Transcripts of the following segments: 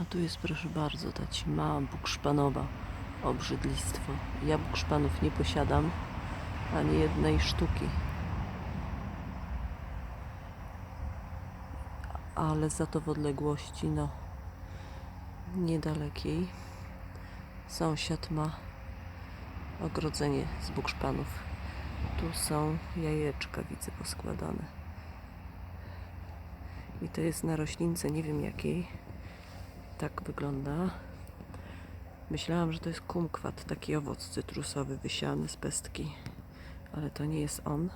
A tu jest proszę bardzo ta ćma bukszpanowa, obrzydlistwo. Ja bukszpanów nie posiadam, ani jednej sztuki. Ale za to w odległości, no, niedalekiej, sąsiad ma ogrodzenie z bukszpanów. Tu są jajeczka, widzę, poskładane. I to jest na roślince, nie wiem jakiej. Tak wygląda. Myślałam, że to jest kumkwat, taki owoc cytrusowy wysiany z pestki. Ale to nie jest on.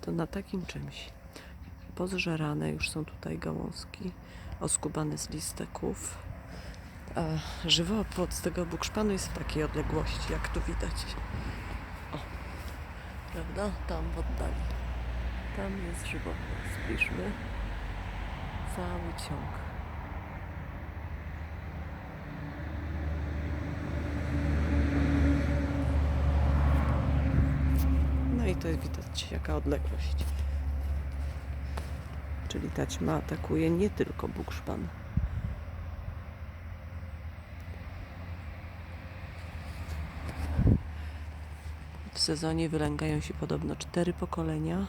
To na takim czymś. Pozżerane już są tutaj gałązki, oskubane z listeków. A żywopłot z tego bukszpanu jest w takiej odległości, jak tu widać. O, prawda? Tam w oddali. Tam jest żywopłot. Spójrzmy. Cały ciąg. No i to widać jaka odległość. Czyli ta ćma atakuje nie tylko bukszpan. W sezonie wylęgają się podobno cztery pokolenia.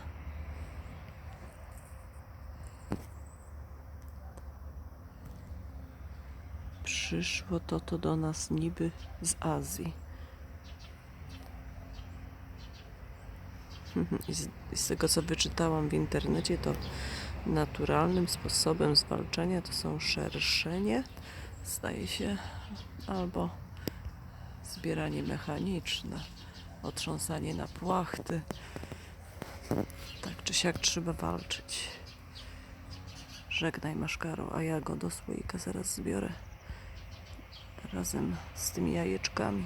Przyszło to to do nas niby z Azji. Z, i z tego co wyczytałam w internecie, to naturalnym sposobem zwalczania to są szerszenie, zdaje się, albo zbieranie mechaniczne, otrząsanie na płachty. Tak czy siak trzeba walczyć. Żegnaj maszkaro, a ja go do słoika zaraz zbiorę razem z tymi jajeczkami.